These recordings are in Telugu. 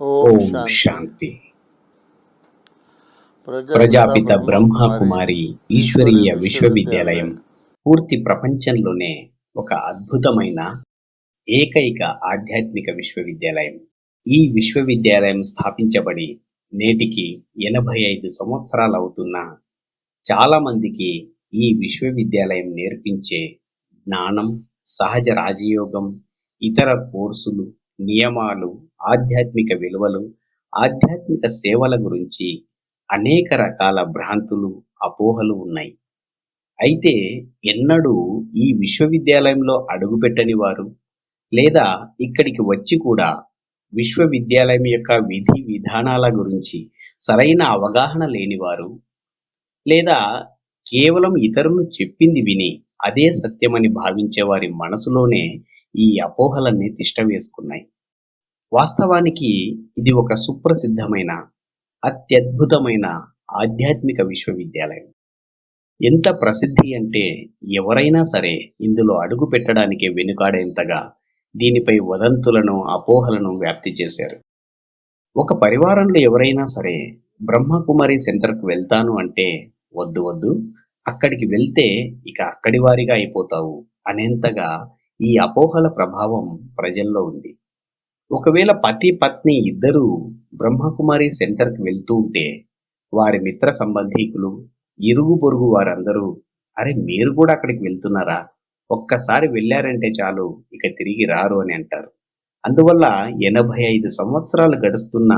ఓం శాంతి. ప్రజాపిత బ్రహ్మ కుమారి కుమారి ఈశ్వరీయ విశ్వవిద్యాలయం పూర్తి ప్రపంచంలోనే ఒక అద్భుతమైన ఏకైక ఆధ్యాత్మిక విశ్వవిద్యాలయం. ఈ విశ్వవిద్యాలయం స్థాపించబడి నేటికి ఎనభై ఐదు సంవత్సరాలు అవుతున్నా చాలా మందికి ఈ విశ్వవిద్యాలయం నేర్పించే జ్ఞానం సహజ రాజయోగం ఇతర కోర్సులు నియమాలు ఆధ్యాత్మిక విలువలు ఆధ్యాత్మిక సేవల గురించి అనేక రకాల భ్రాంతులు అపోహలు ఉన్నాయి. అయితే ఎన్నడూ ఈ విశ్వవిద్యాలయంలో అడుగుపెట్టని వారు లేదా ఇక్కడికి వచ్చి కూడా విశ్వవిద్యాలయం యొక్క విధి విధానాల గురించి సరైన అవగాహన లేనివారు లేదా కేవలం ఇతరులు చెప్పింది విని అదే సత్యమని భావించే వారి మనసులోనే ఈ అపోహలన్నీ తిష్టవేసుకున్నాయి వాస్తవానికి ఇది ఒక సుప్రసిద్ధమైన అత్యద్భుతమైన ఆధ్యాత్మిక విశ్వవిద్యాలయం. ఎంత ప్రసిద్ధి అంటే ఎవరైనా సరే ఇందులో అడుగు పెట్టడానికి వెనుకాడేంతగా దీనిపై వదంతులను అపోహలను వ్యాప్తి చేశారు. ఒక పరివారంలో ఎవరైనా సరే బ్రహ్మకుమారి సెంటర్కు వెళ్తాను అంటే వద్దు వద్దు అక్కడికి వెళ్తే ఇక అక్కడి వారిగా అయిపోతావు అనేంతగా ఈ అపోహల ప్రభావం ప్రజల్లో ఉంది. ఒకవేళ పతి పత్ని ఇద్దరూ బ్రహ్మకుమారి సెంటర్కి వెళ్తూ ఉంటే వారి మిత్ర సంబంధీకులు ఇరుగు పొరుగు వారందరూ అరే మీరు కూడా అక్కడికి వెళ్తున్నారా? ఒక్కసారి వెళ్ళారంటే చాలు ఇక తిరిగి రారు అని అంటారు. అందువల్ల ఎనభై ఐదు సంవత్సరాలు గడుస్తున్న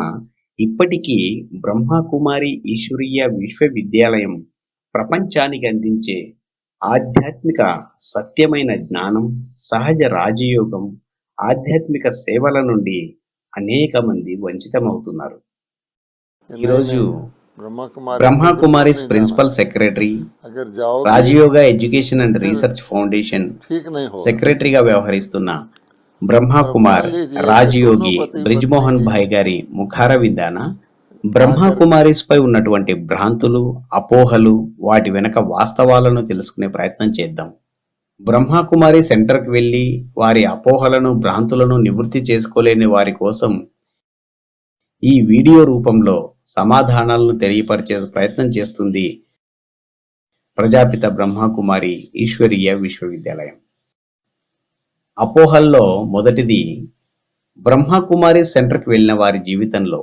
ఇప్పటికీ బ్రహ్మకుమారి ఈశ్వరీయ విశ్వవిద్యాలయం ప్రపంచానికి అందించే ఆధ్యాత్మిక సత్యమైన జ్ఞానం సహజ రాజయోగం ఆధ్యాత్మిక సేవల నుండి అనేక మంది వంచితమవుతున్నారు. ఈరోజు Brahmakumari principal secretary Rajayoga education and research foundation సెక్రటరీగా వ్యవహరిస్తున్న బ్రహ్మకుమార్ రాజయోగి బ్రిజ్మోహన్ భాయ్ గారి ముఖార విధాన బ్రహ్మకుమారిస్పై ఉన్నటువంటి భ్రాంతులు అపోహలు వాటి వెనక వాస్తవాలను తెలుసుకునే ప్రయత్నం చేద్దాం బ్రహ్మకుమారి సెంటర్కి వెళ్ళి వారి అపోహలను భ్రాంతులను నివృత్తి చేసుకోలేని వారి కోసం ఈ వీడియో రూపంలో సమాధానాలను తెలియపరిచే ప్రయత్నం చేస్తుంది ప్రజాపిత బ్రహ్మకుమారి ఈశ్వరీయ విశ్వవిద్యాలయం. అపోహల్లో మొదటిది బ్రహ్మకుమారి సెంటర్కి వెళ్ళిన వారి జీవితంలో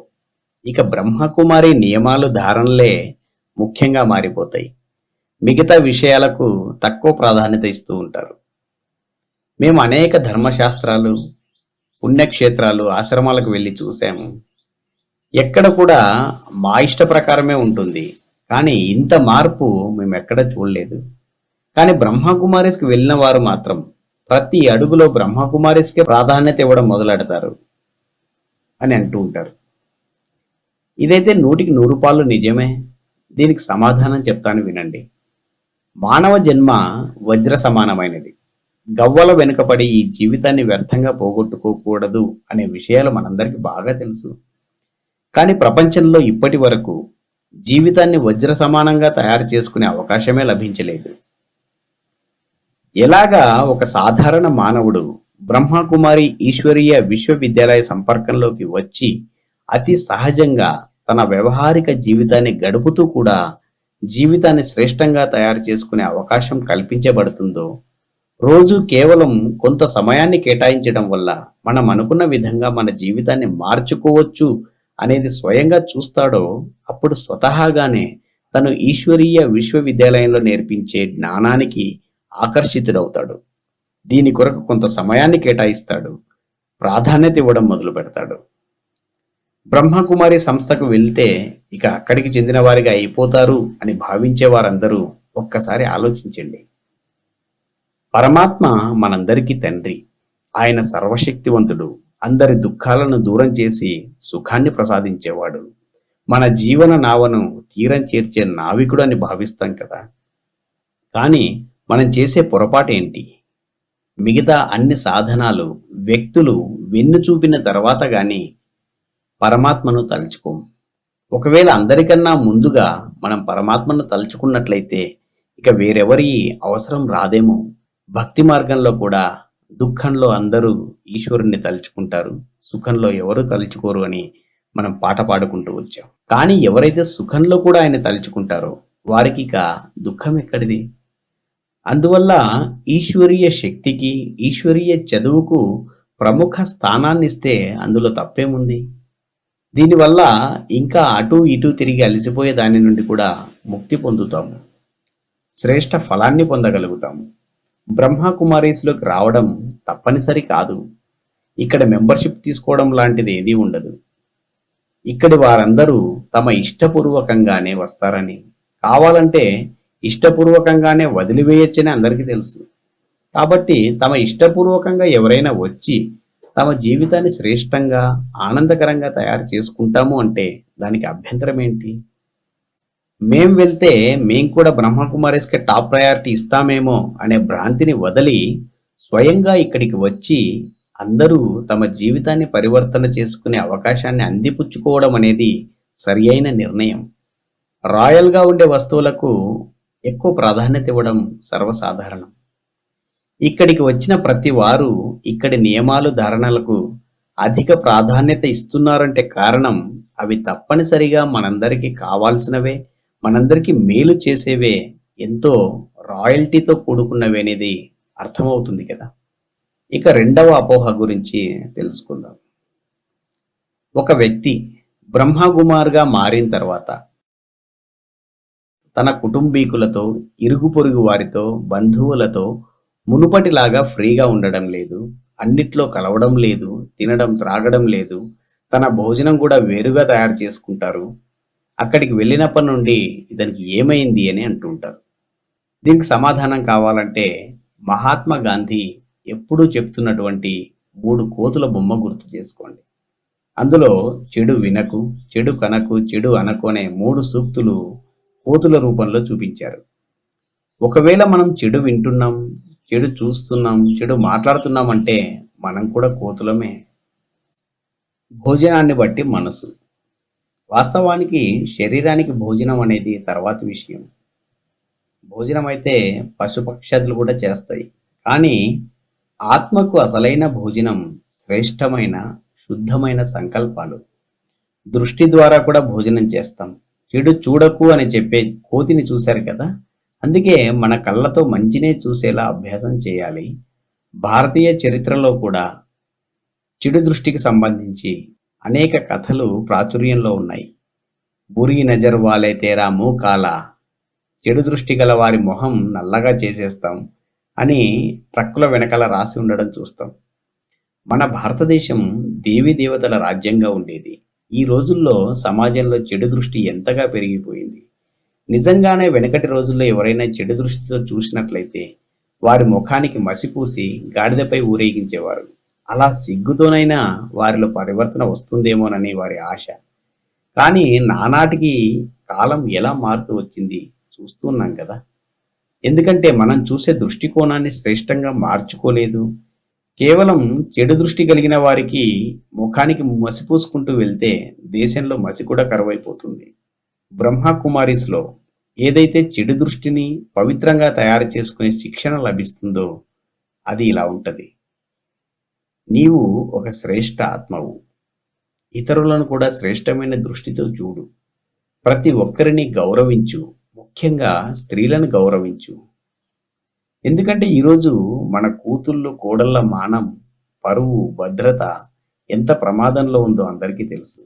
ఇక బ్రహ్మకుమారి నియమాలు ధారణలే ముఖ్యంగా మారిపోతాయి. మిగతా విషయాలకు తక్కువ ప్రాధాన్యత ఇస్తూ ఉంటారు. మేము అనేక ధర్మశాస్త్రాలు పుణ్యక్షేత్రాలు ఆశ్రమాలకు వెళ్ళి చూసాము ఎక్కడ కూడా మా ఇష్ట ప్రకారమే ఉంటుంది. కానీ ఇంత మార్పు మేము ఎక్కడ చూడలేదు. కానీ బ్రహ్మకుమారిస్కి వెళ్ళిన వారు మాత్రం ప్రతి అడుగులో బ్రహ్మకుమారిస్కే ప్రాధాన్యత ఇవ్వడం మొదలెడతారు అని అంటూ ఉంటారు. ఇదైతే నూటికి నూరు పాలు నిజమే. దీనికి సమాధానం చెప్తాను వినండి. మానవ జన్మ వజ్ర సమానమైనది. గవ్వల వెనుకపడి ఈ జీవితాన్ని వ్యర్థంగా పోగొట్టుకోకూడదు అనే విషయాలు మనందరికీ బాగా తెలుసు. కానీ ప్రపంచంలో ఇప్పటి వరకు జీవితాన్ని వజ్ర సమానంగా తయారు చేసుకునే అవకాశమే లభించలేదు. ఎలాగా ఒక సాధారణ మానవుడు బ్రహ్మకుమారి ఈశ్వరీయ విశ్వవిద్యాలయ సంపర్కంలోకి వచ్చి అతి సహజంగా తన వ్యవహారిక జీవితాన్ని గడుపుతూ కూడా జీవితాన్ని శ్రేష్టంగా తయారు చేసుకునే అవకాశం కల్పించబడుతుందో రోజు కేవలం కొంత సమయాన్ని కేటాయించడం వల్ల మనం అనుకున్న విధంగా మన జీవితాన్ని మార్చుకోవచ్చు అనేది స్వయంగా చూస్తాడో అప్పుడు స్వతహాగానే తను ఈశ్వరీయ విశ్వవిద్యాలయంలో నేర్పించే జ్ఞానానికి ఆకర్షితుడవుతాడు. దీని కొరకు కొంత సమయాన్ని కేటాయిస్తాడు. ప్రాధాన్యత ఇవ్వడం మొదలు పెడతాడు బ్రహ్మకుమారి సంస్థకు వెళ్తే ఇక అక్కడికి చెందిన వారిగా అయిపోతారు అని భావించే వారందరూ ఒక్కసారి ఆలోచించండి. పరమాత్మ మనందరికీ తండ్రి. ఆయన సర్వశక్తివంతుడు. అందరి దుఃఖాలను దూరం చేసి సుఖాన్ని ప్రసాదించేవాడు. మన జీవన నావను తీరం చేర్చే నావికుడు అని భావిస్తాం కదా. కానీ మనం చేసే పొరపాటు ఏంటి? మిగతా అన్ని సాధనాలు వ్యక్తులు వెన్ను చూపిన తర్వాత కానీ పరమాత్మను తలుచుకో. ఒకవేళ అందరికన్నా ముందుగా మనం పరమాత్మను తలుచుకున్నట్లయితే ఇక వేరెవరి అవసరం రాదేమో. భక్తి మార్గంలో కూడా దుఃఖంలో అందరూ ఈశ్వరుణ్ణి తలుచుకుంటారు. సుఖంలో ఎవరు తలుచుకోరు అని మనం పాట పాడుకుంటూ వచ్చాం. కానీ ఎవరైతే సుఖంలో కూడా ఆయన తలుచుకుంటారో వారికి ఇక దుఃఖం ఎక్కడిది? అందువల్ల ఈశ్వరీయ శక్తికి ఈశ్వరీయ చదువుకు ప్రముఖ స్థానాన్నిస్తే అందులో తప్పేముంది? దీనివల్ల ఇంకా అటు ఇటు తిరిగి అలసిపోయే దాని నుండి కూడా ముక్తి పొందుతాము. శ్రేష్ట ఫలాన్ని పొందగలుగుతాము. బ్రహ్మ కుమారీస్లోకి రావడం తప్పనిసరి కాదు. ఇక్కడ మెంబర్షిప్ తీసుకోవడం లాంటిది ఏదీ ఉండదు. ఇక్కడి వారందరూ తమ ఇష్టపూర్వకంగానే వస్తారని కావాలంటే ఇష్టపూర్వకంగానే వదిలివేయచ్చని అందరికీ తెలుసు. కాబట్టి తమ ఇష్టపూర్వకంగా ఎవరైనా వచ్చి తమ జీవితాన్ని శ్రేష్టంగా ఆనందకరంగా తయారు చేసుకుంటాము అంటే దానికి అభ్యంతరం ఏంటి? మేం వెళ్తే మేం కూడా బ్రహ్మకుమారిస్కి టాప్ ప్రయారిటీ ఇస్తామేమో అనే భ్రాంతిని వదిలి స్వయంగా ఇక్కడికి వచ్చి అందరూ తమ జీవితాన్ని పరివర్తన చేసుకునే అవకాశాన్ని అందిపుచ్చుకోవడం అనేది సరి అయిన నిర్ణయం. రాయల్గా ఉండే వస్తువులకు ఎక్కువ ప్రాధాన్యత ఇవ్వడం సర్వసాధారణం. ఇక్కడికి వచ్చిన ప్రతి వారు ఇక్కడి నియమాలు ధారణలకు అధిక ప్రాధాన్యత ఇస్తున్నారంటే కారణం అవి తప్పనిసరిగా మనందరికీ కావాల్సినవే మనందరికీ మేలు చేసేవే ఎంతో రాయల్టీతో కూడుకున్నవి అనేది అర్థమవుతుంది కదా. ఇక రెండవ అపోహ గురించి తెలుసుకుందాం. ఒక వ్యక్తి బ్రహ్మకుమార్గా మారిన తర్వాత తన కుటుంబీకులతో ఇరుగు పొరుగు వారితో బంధువులతో మునుపటిలాగా ఫ్రీగా ఉండడం లేదు అన్నిట్లో కలవడం లేదు తినడం త్రాగడం లేదు తన భోజనం కూడా వేరుగా తయారు చేసుకుంటారు. అక్కడికి వెళ్ళినప్పటి నుండి ఇతనికి ఏమైంది అని అంటుంటారు దీనికి సమాధానం కావాలంటే మహాత్మా గాంధీ ఎప్పుడూ చెప్తున్నటువంటి మూడు కోతుల బొమ్మ గుర్తు చేసుకోండి. అందులో చెడు వినకు చెడు కనకు చెడు అనకునే మూడు సూక్తులు కోతుల రూపంలో చూపించారు. ఒకవేళ మనం చెడు వింటున్నాం చెడు చూస్తున్నాం చెడు మాట్లాడుతున్నాం అంటే మనం కూడా కోతులమే. భోజనాన్ని బట్టి మనసు. వాస్తవానికి శరీరానికి భోజనం అనేది తర్వాత విషయం. భోజనం అయితే పశుపక్షాదులు కూడా చేస్తాయి. కానీ ఆత్మకు అసలైన భోజనం శ్రేష్టమైన శుద్ధమైన సంకల్పాలు. దృష్టి ద్వారా కూడా భోజనం చేస్తాం. చెడు చూడకు అని చెప్పే కోతిని చూశారు కదా? అందుకే మన కళ్ళతో మంచినే చూసేలా అభ్యాసం చేయాలి. భారతీయ చరిత్రలో కూడా చెడు దృష్టికి సంబంధించి అనేక కథలు ప్రాచుర్యంలో ఉన్నాయి. బురి నజర్ వాలే తేరా మూకాల చెడు దృష్టి గల వారి మొహం నల్లగా చేసేస్తాం అని ట్రక్కుల వెనకాల రాసి ఉండడం చూస్తాం. మన భారతదేశం దేవీ దేవతల రాజ్యంగా ఉండేది. ఈ రోజుల్లో సమాజంలో చెడు దృష్టి ఎంతగా పెరిగిపోయింది? నిజంగానే వెనకటి రోజుల్లో ఎవరైనా చెడు దృష్టితో చూసినట్లయితే వారి ముఖానికి మసిపూసి గాడిదపై ఊరేగించేవారు. అలా సిగ్గుతోనైనా వారిలో పరివర్తన వస్తుందేమోనని వారి ఆశ. కానీ నానాటికి కాలం ఎలా మారుతూ వచ్చింది చూస్తున్నాం కదా. ఎందుకంటే మనం చూసే దృష్టికోణాన్ని శ్రేష్టంగా మార్చుకోలేదు. కేవలం చెడు దృష్టి కలిగిన వారికి ముఖానికి మసిపూసుకుంటూ వెళ్తే దేశంలో మసి కూడా కరువైపోతుంది. బ్రహ్మ కుమారీస్లో ఏదైతే చెడు దృష్టిని పవిత్రంగా తయారు చేసుకునే శిక్షణ లభిస్తుందో అది ఇలా ఉంటుంది. నీవు ఒక శ్రేష్ఠ ఆత్మవు. ఇతరులను కూడా శ్రేష్టమైన దృష్టితో చూడు. ప్రతి ఒక్కరిని గౌరవించు. ముఖ్యంగా స్త్రీలను గౌరవించు. ఎందుకంటే ఈరోజు మన కూతుళ్ళు కోడళ్ళ మానం పరువు భద్రత ఎంత ప్రమాదంలో ఉందో అందరికీ తెలుసు.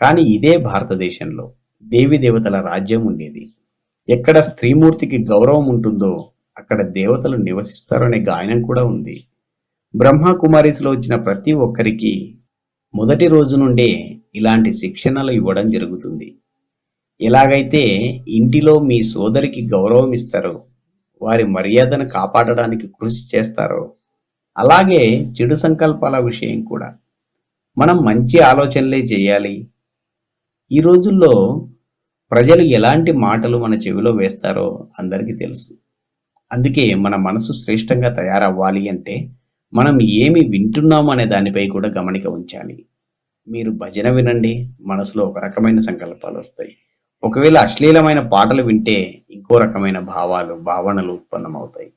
కానీ ఇదే భారతదేశంలో. దేవి దేవతల రాజ్యం ఉండేది. ఎక్కడ స్త్రీమూర్తికి గౌరవం ఉంటుందో అక్కడ దేవతలు నివసిస్తారనే అనే గాయనం కూడా ఉంది. బ్రహ్మ కుమారీస్లో వచ్చిన ప్రతి ఒక్కరికి మొదటి రోజు నుండే ఇలాంటి శిక్షణలు ఇవ్వడం జరుగుతుంది. ఎలాగైతే ఇంటిలో మీ సోదరికి గౌరవం ఇస్తారో వారి మర్యాదను కాపాడడానికి కృషి చేస్తారో అలాగే చెడు సంకల్పాల విషయం కూడా. మనం మంచి ఆలోచనలే చేయాలి. ఈ రోజుల్లో ప్రజలు ఎలాంటి మాటలు మన చెవిలో వేస్తారో అందరికీ తెలుసు. అందుకే మన మనసు శ్రేష్టంగా తయారవ్వాలి అంటే మనం ఏమి వింటున్నాం అనే దానిపై కూడా గమనిక ఉంచాలి. మీరు భజన వినండి మనసులో ఒక రకమైన సంకల్పాలు వస్తాయి. ఒకవేళ అశ్లీలమైన పాటలు వింటే ఇంకో రకమైన భావాలు భావనలు ఉత్పన్నమవుతాయి.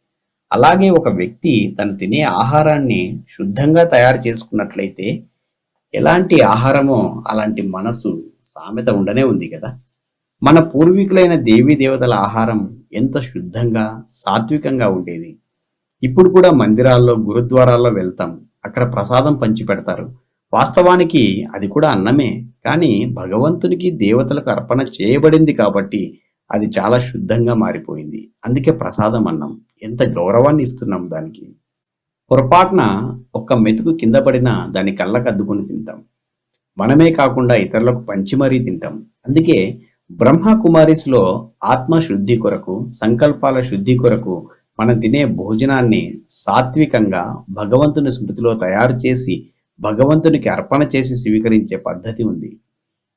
అలాగే ఒక వ్యక్తి తను తినే ఆహారాన్ని శుద్ధంగా తయారు చేసుకున్నట్లయితే ఎలాంటి ఆహారమో అలాంటి మనసు సామెత ఉండనే ఉంది కదా. మన పూర్వీకులైన దేవీ దేవతల ఆహారం ఎంత శుద్ధంగా సాత్వికంగా ఉండేది. ఇప్పుడు కూడా మందిరాల్లో గురుద్వారాల్లో వెళ్తాం. అక్కడ ప్రసాదం పంచి పెడతారు వాస్తవానికి అది కూడా అన్నమే. కానీ భగవంతునికి దేవతలకు అర్పణ చేయబడింది కాబట్టి అది చాలా శుద్ధంగా మారిపోయింది. అందుకే ప్రసాదం అన్నం. ఎంత గౌరవాన్ని ఇస్తున్నాం దానికి. పొరపాటున ఒక్క మెతుకు కింద పడినా దాని కళ్ళకు అద్దుకొని తింటాం. మనమే కాకుండా ఇతరులకు పంచి మరీ తింటాం. అందుకే బ్రహ్మ కుమారిస్లో ఆత్మ శుద్ధి కొరకు సంకల్పాల శుద్ధి కొరకు మనం తినే భోజనాన్ని సాత్వికంగా భగవంతుని స్మృతిలో తయారు చేసి భగవంతునికి అర్పణ చేసి స్వీకరించే పద్ధతి ఉంది.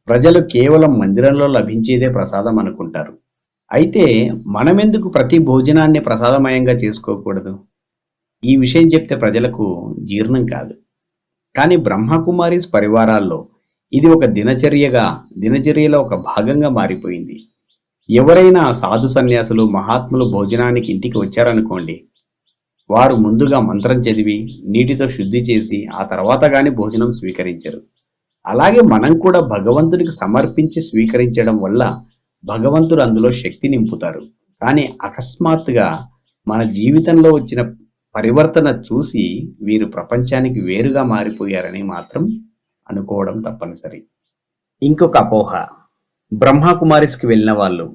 ప్రజలు కేవలం మందిరంలో లభించేదే ప్రసాదం అనుకుంటారు. అయితే మనమెందుకు ప్రతి భోజనాన్ని ప్రసాదమయంగా చేసుకోకూడదు? ఈ విషయం చెప్తే ప్రజలకు జీర్ణం కాదు. కానీ బ్రహ్మకుమారిస్ పరివారాల్లో ఇది ఒక దినచర్యగా దినచర్యలో ఒక భాగంగా మారిపోయింది. ఎవరైనా సాధు సన్యాసులు మహాత్ములు భోజనానికి ఇంటికి వచ్చారనుకోండి వారు ముందుగా మంత్రం చదివి నీటితో శుద్ధి చేసి ఆ తర్వాత గాని భోజనం స్వీకరించరు. అలాగే మనం కూడా భగవంతునికి సమర్పించి స్వీకరించడం వల్ల భగవంతుడు అందులో శక్తి నింపుతారు. కానీ అకస్మాత్తుగా మన జీవితంలో వచ్చిన పరివర్తన చూసి వీరు ప్రపంచానికి వేరుగా మారిపోయారని మాత్రం అనుకోవడం తప్పనిసరి. ఇంకొక అపోహ. బ్రహ్మకుమారిస్కి వెళ్ళిన వాళ్ళు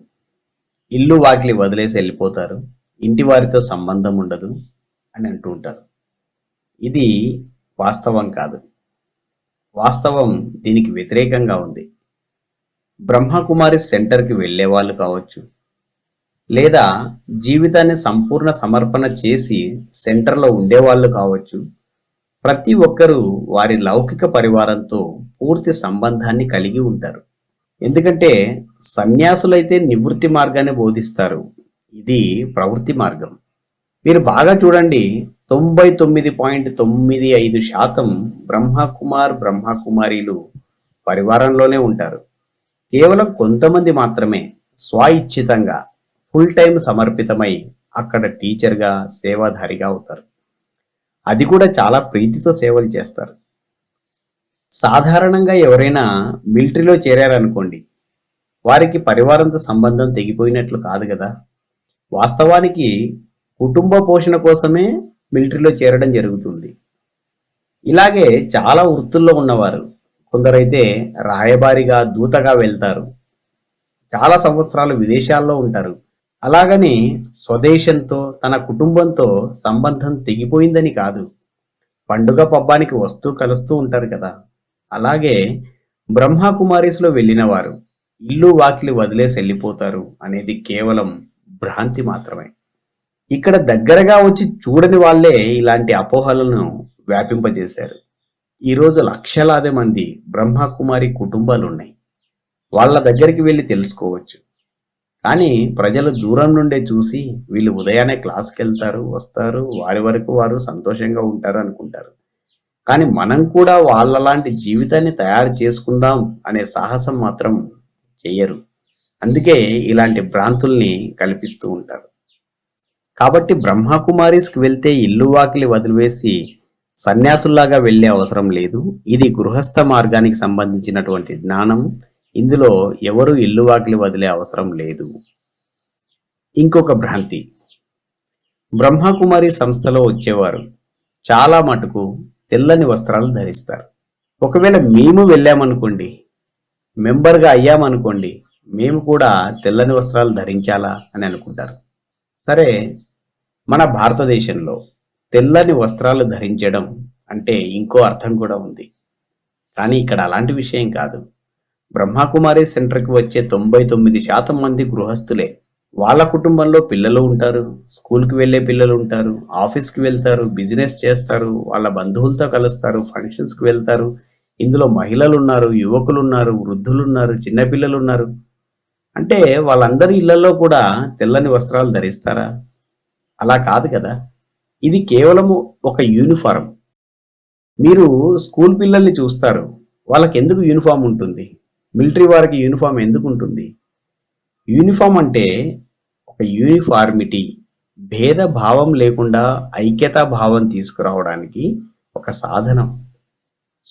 ఇల్లు వాకిలి వదిలేసి వెళ్ళిపోతారు. ఇంటి వారితో సంబంధం ఉండదు అని అంటూ ఉంటారు. ఇది వాస్తవం కాదు. వాస్తవం దీనికి వ్యతిరేకంగా ఉంది. బ్రహ్మకుమారి సెంటర్కి వెళ్ళే వాళ్ళు కావచ్చు లేదా జీవితాన్ని సంపూర్ణ సమర్పణ చేసి సెంటర్లో ఉండేవాళ్ళు కావచ్చు ప్రతి ఒక్కరూ వారి లౌకిక పరివారంతో పూర్తి సంబంధాన్ని కలిగి ఉంటారు. ఎందుకంటే సన్యాసులైతే నివృత్తి మార్గాన్ని బోధిస్తారు. ఇది ప్రవృత్తి మార్గం. మీరు బాగా చూడండి తొంభై తొమ్మిది పాయింట్ తొమ్మిది ఐదు శాతం బ్రహ్మకుమార్ బ్రహ్మకుమారీలు పరివారంలోనే ఉంటారు. కేవలం కొంతమంది మాత్రమే స్వయిచ్ఛితంగా ఫుల్ టైం సమర్పితమై అక్కడ టీచర్గా సేవాధారిగా అవుతారు. అది కూడా చాలా ప్రీతితో సేవలు చేస్తారు. సాధారణంగా ఎవరైనా మిలిటరీలో చేరారనుకోండి వారికి పరివారంతో సంబంధం తెగిపోయినట్లు కాదు కదా. వాస్తవానికి కుటుంబ పోషణ కోసమే మిలిటరీలో చేరడం జరుగుతుంది. ఇలాగే చాలా వృత్తుల్లో ఉన్నవారు కొందరైతే రాయబారిగా దూతగా వెళ్తారు. చాలా సంవత్సరాలు విదేశాల్లో ఉంటారు. అలాగని స్వదేశంతో తన కుటుంబంతో సంబంధం తెగిపోయిందని కాదు. పండుగ పబ్బానికి వస్తూ కలుస్తూ ఉంటారు కదా. అలాగే బ్రహ్మకుమారీస్లో వెళ్ళిన వారు ఇల్లు వాకిలి వదిలేసి వెళ్ళిపోతారు అనేది కేవలం భ్రాంతి మాత్రమే. ఇక్కడ దగ్గరగా వచ్చి చూడని వాళ్ళే ఇలాంటి అపోహలను వ్యాపింపజేశారు. ఈరోజు లక్షలాది మంది బ్రహ్మకుమారి కుటుంబాలు ఉన్నాయి వాళ్ళ దగ్గరికి వెళ్ళి తెలుసుకోవచ్చు. కానీ ప్రజలు దూరం నుండే చూసి వీళ్ళు ఉదయాన్నే క్లాస్కి వెళ్తారు వస్తారు వారి వరకు వారు సంతోషంగా ఉంటారు అనుకుంటారు. కానీ మనం కూడా వాళ్ళలాంటి జీవితాన్ని తయారు చేసుకుందాం అనే సాహసం మాత్రం చెయ్యరు. అందుకే ఇలాంటి భ్రాంతుల్ని కల్పిస్తూ ఉంటారు. కాబట్టి బ్రహ్మకుమారీస్కి వెళ్తే ఇల్లు వాకిలి వదిలివేసి సన్యాసుల్లాగా వెళ్ళే అవసరం లేదు. ఇది గృహస్థ మార్గానికి సంబంధించినటువంటి జ్ఞానం. ఇందులో ఎవరు ఇల్లు వాకిలి వదిలే అవసరం లేదు. ఇంకొక భ్రాంతి. బ్రహ్మకుమారి సంస్థలో వచ్చేవారు. చాలా మటుకు తెల్లని వస్త్రాలు ధరిస్తారు. ఒకవేళ మేము వెళ్ళామనుకోండి మెంబర్గా అయ్యామనుకోండి మేము కూడా తెల్లని వస్త్రాలు ధరించాలా అని అనుకుంటారు. సరే మన భారతదేశంలో తెల్లని వస్త్రాలు ధరించడం అంటే ఇంకో అర్థం కూడా ఉంది. కానీ ఇక్కడ అలాంటి విషయం కాదు. బ్రహ్మకుమారి సెంటర్కి వచ్చే తొంభై తొమ్మిది శాతం మంది గృహస్థులే. వాళ్ళ కుటుంబంలో పిల్లలు ఉంటారు స్కూల్కి వెళ్ళే పిల్లలు ఉంటారు ఆఫీస్కి వెళ్తారు బిజినెస్ చేస్తారు వాళ్ళ బంధువులతో కలుస్తారు ఫంక్షన్స్కి వెళ్తారు. ఇందులో మహిళలు ఉన్నారు యువకులు ఉన్నారు వృద్ధులు ఉన్నారు చిన్నపిల్లలు ఉన్నారు అంటే వాళ్ళందరి ఇళ్ళలో కూడా తెల్లని వస్త్రాలు ధరిస్తారా? అలా కాదు కదా. ఇది కేవలము ఒక యూనిఫారం. మీరు స్కూల్ పిల్లల్ని చూస్తారు వాళ్ళకి ఎందుకు యూనిఫామ్ ఉంటుంది? మిలిటరీ వారికి యూనిఫామ్ ఎందుకు ఉంటుంది యూనిఫామ్ అంటే ఒక యూనిఫార్మిటీ భేద భావం లేకుండా ఐక్యతా భావం తీసుకురావడానికి ఒక సాధనం.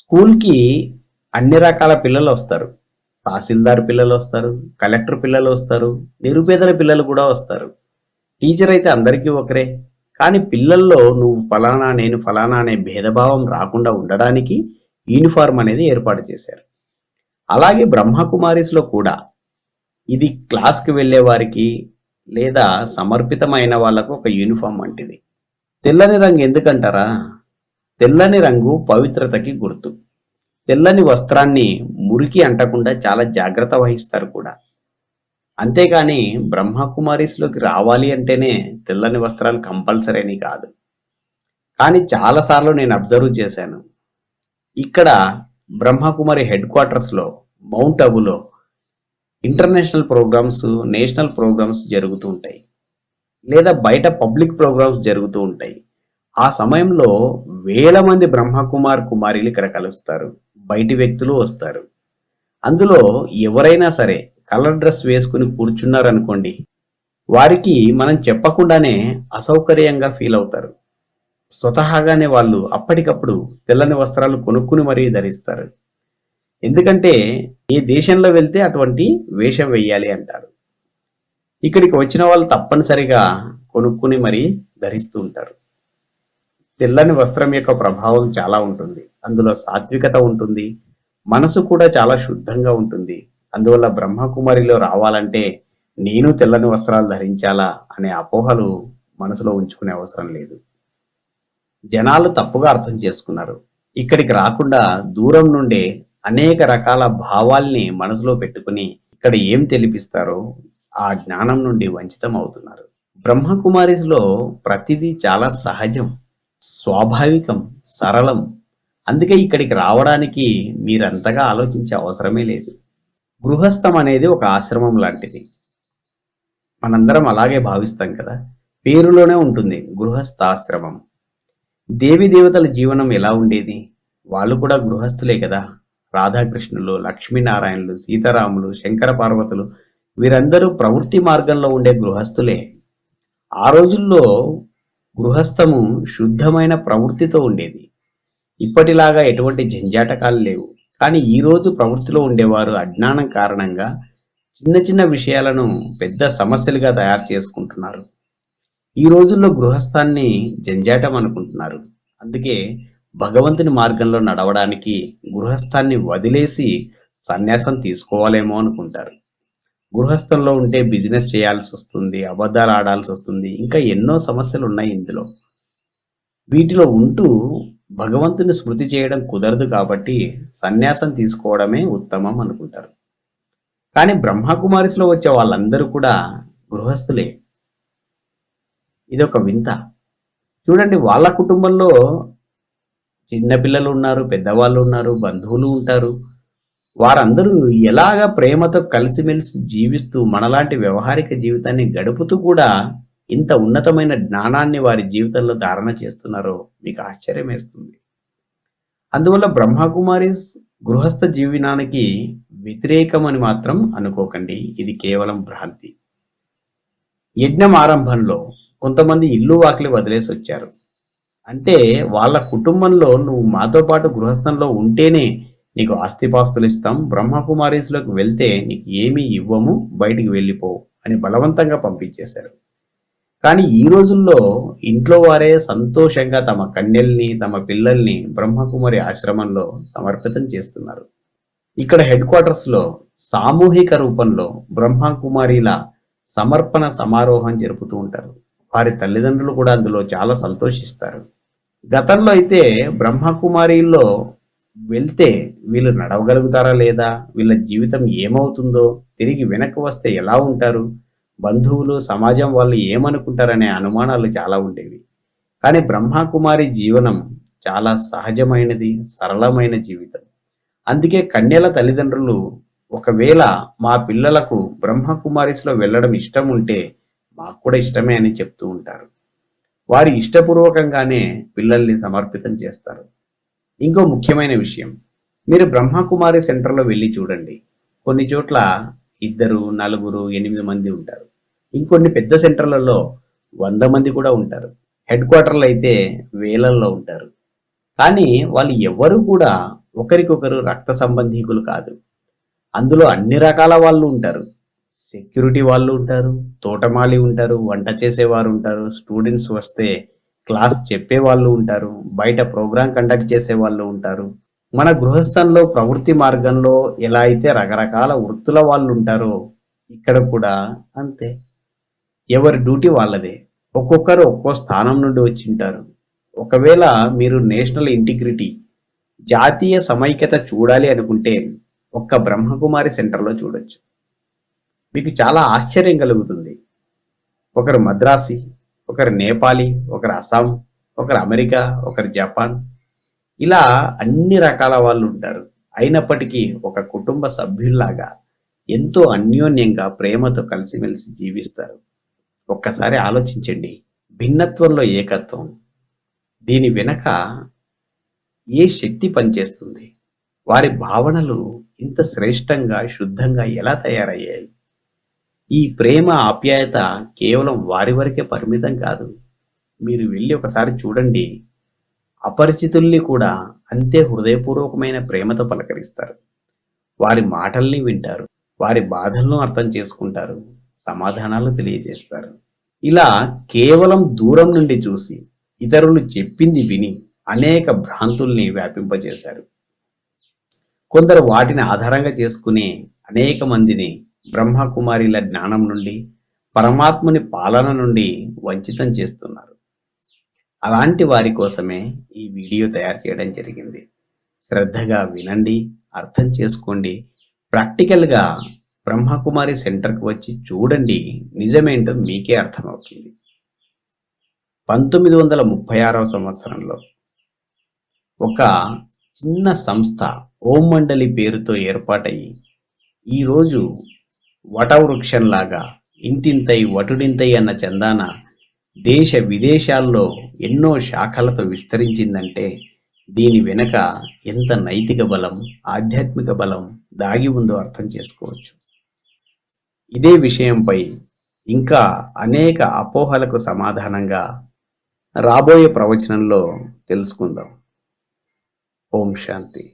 స్కూల్కి అన్ని రకాల పిల్లలు వస్తారు. తహసీల్దార్ పిల్లలు వస్తారు కలెక్టర్ పిల్లలు వస్తారు నిరుపేదల పిల్లలు కూడా వస్తారు. టీచర్ అయితే అందరికీ ఒకరే. కానీ పిల్లల్లో నువ్వు ఫలానా నేను ఫలానా అనే భేదభావం రాకుండా ఉండడానికి యూనిఫార్మ్ అనేది ఏర్పాటు చేశారు. అలాగే బ్రహ్మకుమారిస్లో కూడా ఇది క్లాస్కి వెళ్ళే వారికి లేదా సమర్పితమైన వాళ్ళకు ఒక యూనిఫామ్ వంటిది. తెల్లని రంగు ఎందుకంటారా? తెల్లని రంగు పవిత్రతకి గుర్తు. తెల్లని వస్త్రాన్ని మురికి అంటకుండా చాలా జాగ్రత్త వహిస్తారు కూడా. అంతేకాని బ్రహ్మకుమారిస్లోకి రావాలి అంటేనే తెల్లని వస్త్రాలు కంపల్సరీ అని కాదు. కానీ చాలాసార్లు నేను అబ్జర్వ్ చేశాను. ఇక్కడ బ్రహ్మకుమారి హెడ్ క్వార్టర్స్లో మౌంట్ అబులో ఇంటర్నేషనల్ ప్రోగ్రామ్స్ నేషనల్ ప్రోగ్రామ్స్ జరుగుతూ ఉంటాయి. లేదా బయట పబ్లిక్ ప్రోగ్రామ్స్ జరుగుతూ ఉంటాయి. ఆ సమయంలో వేల మంది బ్రహ్మకుమార్ కుమారిలు ఇక్కడ కలుస్తారు. బయటి వ్యక్తులు వస్తారు. అందులో ఎవరైనా సరే కలర్ డ్రెస్ వేసుకుని కూర్చున్నారనుకోండి వారికి మనం చెప్పకుండానే అసౌకర్యంగా ఫీల్ అవుతారు. స్వతహాగానే వాళ్ళు అప్పటికప్పుడు తెల్లని వస్త్రాలు కొనుక్కుని మరీ ధరిస్తారు. ఎందుకంటే ఏ దేశంలో వెళ్తే అటువంటి వేషం వెయ్యాలి అంటారు. ఇక్కడికి వచ్చిన వాళ్ళు తప్పనిసరిగా కొనుక్కుని మరీ ధరిస్తూ ఉంటారు. తెల్లని వస్త్రం యొక్క ప్రభావం చాలా ఉంటుంది. అందులో సాత్వికత ఉంటుంది. మనసు కూడా చాలా శుద్ధంగా ఉంటుంది. అందువల్ల బ్రహ్మకుమారిలో రావాలంటే నేను తెల్లని వస్త్రాలు ధరించాలా అనే అపోహలు మనసులో ఉంచుకునే అవసరం లేదు. జనాలు తప్పుగా అర్థం చేసుకున్నారు. ఇక్కడికి రాకుండా దూరం నుండే అనేక రకాల భావాల్ని మనసులో పెట్టుకుని ఇక్కడ ఏం తెలిపిస్తారో ఆ జ్ఞానం నుండి వంచితం అవుతున్నారు. బ్రహ్మకుమారిస్లో ప్రతిదీ చాలా సహజం స్వాభావికం సరళం. అందుకే ఇక్కడికి రావడానికి మీరంతగా ఆలోచించే అవసరమే లేదు. గృహస్థం అనేది ఒక ఆశ్రమం లాంటిది. మనందరం అలాగే భావిస్తాం కదా. పేరులోనే ఉంటుంది గృహస్థాశ్రమం. దేవి దేవతల జీవనం ఎలా ఉండేది? వాళ్ళు కూడా గృహస్థులే కదా. రాధాకృష్ణులు లక్ష్మీనారాయణులు సీతారాములు శంకర పార్వతులు వీరందరూ ప్రవృత్తి మార్గంలో ఉండే గృహస్థులే. ఆ రోజుల్లో గృహస్థము శుద్ధమైన ప్రవృత్తితో ఉండేది. ఇప్పటిలాగా ఎటువంటి జంజాటకాలు లేవు. కానీ ఈ రోజు ప్రవృత్తిలో ఉండేవారు అజ్ఞానం కారణంగా చిన్న చిన్న విషయాలను పెద్ద సమస్యలుగా తయారు చేసుకుంటున్నారు. ఈ రోజుల్లో గృహస్థాన్ని జంజాటం అనుకుంటున్నారు. అందుకే భగవంతుని మార్గంలో నడవడానికి గృహస్థాన్ని వదిలేసి సన్యాసం తీసుకోవాలేమో అనుకుంటారు. గృహస్థంలో ఉంటే బిజినెస్ చేయాల్సి వస్తుంది అబద్ధాలు ఆడాల్సి వస్తుంది ఇంకా ఎన్నో సమస్యలు ఉన్నాయి ఇందులో. వీటిలో ఉంటూ భగవంతుని స్మృతి చేయడం కుదరదు కాబట్టి సన్యాసం తీసుకోవడమే ఉత్తమం అనుకుంటారు. కానీ బ్రహ్మకుమారిస్లో వచ్చే వాళ్ళందరూ కూడా గృహస్థులే. ఇది ఒక వింత. చూడండి వాళ్ళ కుటుంబంలో చిన్నపిల్లలు ఉన్నారు పెద్దవాళ్ళు ఉన్నారు బంధువులు ఉంటారు. వారందరూ ఎలాగ ప్రేమతో కలిసిమెలిసి జీవిస్తూ మనలాంటి వ్యవహారిక జీవితాన్ని గడుపుతూ కూడా ఇంత ఉన్నతమైన జ్ఞానాన్ని వారి జీవితంలో ధారణ చేస్తున్నారో మీకు ఆశ్చర్యం వేస్తుంది. అందువల్ల బ్రహ్మకుమారి గృహస్థ జీవనానికి వ్యతిరేకమని మాత్రం అనుకోకండి. ఇది కేవలం భ్రాంతి. యజ్ఞం ఆరంభంలో కొంతమంది ఇల్లు వాకిలి వదిలేసి వచ్చారు. అంటే వాళ్ళ కుటుంబంలో నువ్వు మాతో పాటు గృహస్థంలో ఉంటేనే నీకు ఆస్తిపాస్తులు ఇస్తాం. బ్రహ్మకుమారీస్లోకి వెళ్తే నీకు ఏమీ ఇవ్వము బయటికి వెళ్ళిపోవు అని బలవంతంగా పంపించేశారు. కానీ ఈ రోజుల్లో ఇంట్లో వారే సంతోషంగా తమ కన్యల్ని తమ పిల్లల్ని బ్రహ్మకుమారి ఆశ్రమంలో సమర్పితం చేస్తున్నారు. ఇక్కడ హెడ్ క్వార్టర్స్లో సామూహిక రూపంలో బ్రహ్మకుమారిల సమర్పణ సమారోహం జరుపుతూ ఉంటారు. వారి తల్లిదండ్రులు కూడా అందులో చాలా సంతోషిస్తారు. గతంలో అయితే బ్రహ్మకుమారిలో వెళ్తే వీళ్ళు నడవగలుగుతారా లేదా? వీళ్ళ జీవితం ఏమవుతుందో? తిరిగి వెనక్కి వస్తే ఎలా ఉంటారు? బంధువులు సమాజం వాళ్ళు ఏమనుకుంటారనే అనుమానాలు చాలా ఉండేవి. కానీ బ్రహ్మకుమారి జీవనం చాలా సహజమైనది సరళమైన జీవితం. అందుకే కన్యల తల్లిదండ్రులు ఒకవేళ మా పిల్లలకు బ్రహ్మకుమారిస్లో వెళ్ళడం ఇష్టం ఉంటే మాకు కూడా ఇష్టమే అని చెప్తూ ఉంటారు. వారి ఇష్టపూర్వకంగానే పిల్లల్ని సమర్పితం చేస్తారు. ఇంకో ముఖ్యమైన విషయం మీరు బ్రహ్మకుమారి సెంటర్లో వెళ్ళి చూడండి. కొన్ని చోట్ల ఇద్దరు నలుగురు ఎనిమిది మంది ఉంటారు. ఇంకొన్ని పెద్ద సెంటర్లలో వంద మంది కూడా ఉంటారు. హెడ్ క్వార్టర్లు అయితే వేలల్లో ఉంటారు. కానీ వాళ్ళు ఎవరు కూడా ఒకరికొకరు రక్త సంబంధీకులు కాదు. అందులో అన్ని రకాల వాళ్ళు ఉంటారు. సెక్యూరిటీ వాళ్ళు ఉంటారు తోటమాలి ఉంటారు వంట చేసేవారు ఉంటారు స్టూడెంట్స్ వస్తే క్లాస్ చెప్పే వాళ్ళు ఉంటారు బయట ప్రోగ్రాం కండక్ట్ చేసే వాళ్ళు ఉంటారు. మన గృహస్థంలో ప్రవృత్తి మార్గంలో ఎలా అయితే రకరకాల వృత్తుల వాళ్ళు ఉంటారో ఇక్కడ కూడా అంతే. ఎవరి డ్యూటీ వాళ్ళదే. ఒక్కొక్కరు ఒక్కో స్థానం నుండి వచ్చింటారు ఒకవేళ మీరు నేషనల్ ఇంటిగ్రిటీ జాతీయ సమైక్యత చూడాలి అనుకుంటే ఒక్క బ్రహ్మకుమారి సెంటర్లో చూడొచ్చు. మీకు చాలా ఆశ్చర్యం కలుగుతుంది. ఒకరు మద్రాసి ఒకరు నేపాలి ఒకరు అస్సాం ఒకరు అమెరికా ఒకరు జపాన్. ఇలా అన్ని రకాల వాళ్ళు ఉంటారు. అయినప్పటికీ ఒక కుటుంబ సభ్యుల్లాగా ఎంతో అన్యోన్యంగా ప్రేమతో కలిసిమెలిసి జీవిస్తారు. ఒక్కసారి ఆలోచించండి. భిన్నత్వంలో ఏకత్వం. దీని వెనక ఏ శక్తి పనిచేస్తుంది? వారి భావనలు ఇంత శ్రేష్టంగా శుద్ధంగా ఎలా తయారయ్యాయి? ఈ ప్రేమ ఆప్యాయత కేవలం వారి వరకే పరిమితం కాదు. మీరు వెళ్ళి ఒకసారి చూడండి. అపరిచితుల్ని కూడా అంతే హృదయపూర్వకమైన ప్రేమతో పలకరిస్తారు. వారి మాటల్ని వింటారు. వారి బాధలను అర్థం చేసుకుంటారు. సమాధానాలు తెలియజేస్తారు. ఇలా కేవలం దూరం నుండి చూసి ఇతరులు చెప్పింది విని అనేక భ్రాంతుల్ని వ్యాపింపజేశారు. కొందరు వాటిని ఆధారంగా చేసుకుని అనేక మందిని బ్రహ్మకుమారిల జ్ఞానం నుండి పరమాత్ముని పాలన నుండి వంచితం చేస్తున్నారు. అలాంటి వారి కోసమే ఈ వీడియో తయారు చేయడం జరిగింది. శ్రద్ధగా వినండి అర్థం చేసుకోండి ప్రాక్టికల్గా బ్రహ్మకుమారి సెంటర్కి వచ్చి చూడండి నిజమేంటో మీకే అర్థమవుతుంది. పంతొమ్మిది వందల ముప్పై ఆరవ సంవత్సరంలో ఒక చిన్న సంస్థ ఓం మండలి పేరుతో ఏర్పాటయ్యి ఈరోజు వటవృక్షంలాగా ఇంతింతై వటుడింతై అన్న చందాన దేశ విదేశాల్లో ఎన్నో శాఖలతో విస్తరించిందంటే దీని వెనక ఎంత నైతిక బలం ఆధ్యాత్మిక బలం దాగి ఉందో అర్థం చేసుకోవచ్చు. ఇదే విషయంపై ఇంకా అనేక అపోహలకు సమాధానంగా రాబోయే ప్రవచనంలో తెలుసుకుందాం. ఓం శాంతి.